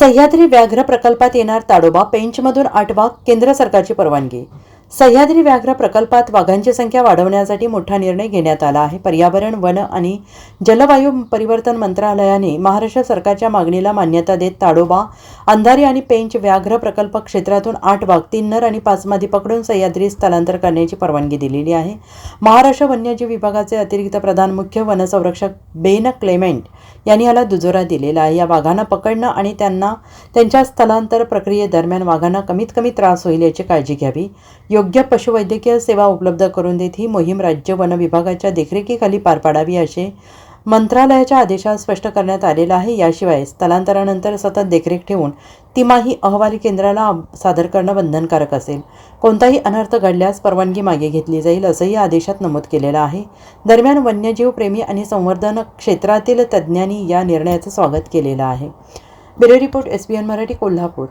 सह्याद्री व्याघ्र प्रकल्पात येणार ताडोबा पेंचमधून आठ वाघ केंद्र सरकारची परवानगी. सह्याद्री व्याघ्र प्रकल्पात वाघांची संख्या वाढवण्यासाठी मोठा निर्णय घेण्यात आला आहे. पर्यावरण वन आणि जलवायू परिवर्तन मंत्रालयाने महाराष्ट्र सरकारच्या मागणीला मान्यता देत ताडोबा अंधारी आणि पेंच व्याघ्र प्रकल्प क्षेत्रातून आठ वाघ तीन नर आणि पाच मादी पकडून सह्याद्री स्थलांतर करण्याची परवानगी दिलेली आहे. महाराष्ट्र वन्यजीव विभागाचे अतिरिक्त प्रधान मुख्य वनसंरक्षक बेन क्लेमेंट यांनी याला दुजोरा दिलेला आहे. या वाघांना पकडणं आणि त्यांना त्यांच्या स्थलांतर प्रक्रियेदरम्यान वाघांना कमीत कमी त्रास होईल याची काळजी घ्यावी. योग्य पशुवैद्यकीय सेवा उपलब्ध करून देत ही मोहीम राज्य वन विभागाच्या देखरेखीखाली पार पाडावी असे मंत्रालयाच्या आदेशात स्पष्ट करण्यात आलेलं आहे. याशिवाय स्थलांतरानंतर सतत देखरेख ठेवून तिमाही अहवाल केंद्राला सादर करणं बंधनकारक असेल. कोणताही अनर्थ घडल्यास परवानगी मागे घेतली जाईल असंही आदेशात नमूद केलेलं आहे. दरम्यान वन्यजीव प्रेमी आणि संवर्धन क्षेत्रातील तज्ज्ञांनी या निर्णयाचं स्वागत केलेलं आहे. Bureau report S B N Marathi Kolhapur.